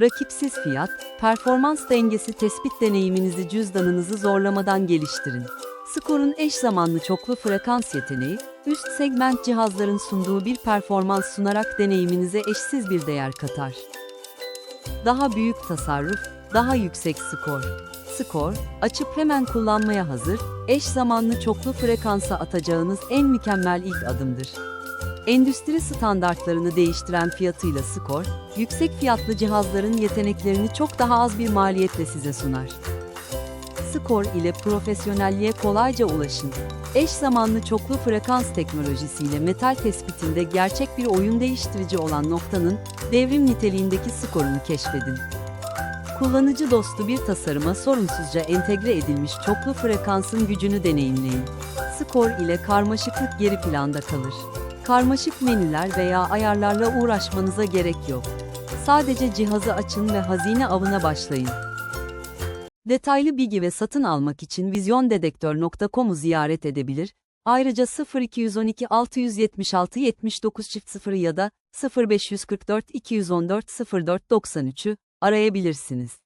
Rakipsiz fiyat, performans dengesi tespit deneyiminizi cüzdanınızı zorlamadan geliştirin. Skor'un eş zamanlı çoklu frekans yeteneği, üst segment cihazların sunduğu bir performans sunarak deneyiminize eşsiz bir değer katar. Daha büyük tasarruf, daha yüksek skor. Skor, açıp hemen kullanmaya hazır, eş zamanlı çoklu frekansa atacağınız en mükemmel ilk adımdır. Endüstri standartlarını değiştiren fiyatıyla Skor, yüksek fiyatlı cihazların yeteneklerini çok daha az bir maliyetle size sunar. Skor ile profesyonelliğe kolayca ulaşın. Eş zamanlı çoklu frekans teknolojisiyle metal tespitinde gerçek bir oyun değiştirici olan noktanın devrim niteliğindeki skorunu keşfedin. Kullanıcı dostu bir tasarıma sorunsuzca entegre edilmiş çoklu frekansın gücünü deneyimleyin. Skor ile karmaşıklık geri planda kalır. Karmaşık menüler veya ayarlarla uğraşmanıza gerek yok. Sadece cihazı açın ve hazine avına başlayın. Detaylı bilgi ve satın almak için vizyondedektör.com'u ziyaret edebilir, ayrıca 0212 676 79 0 ya da 0544 214 04 93'ü arayabilirsiniz.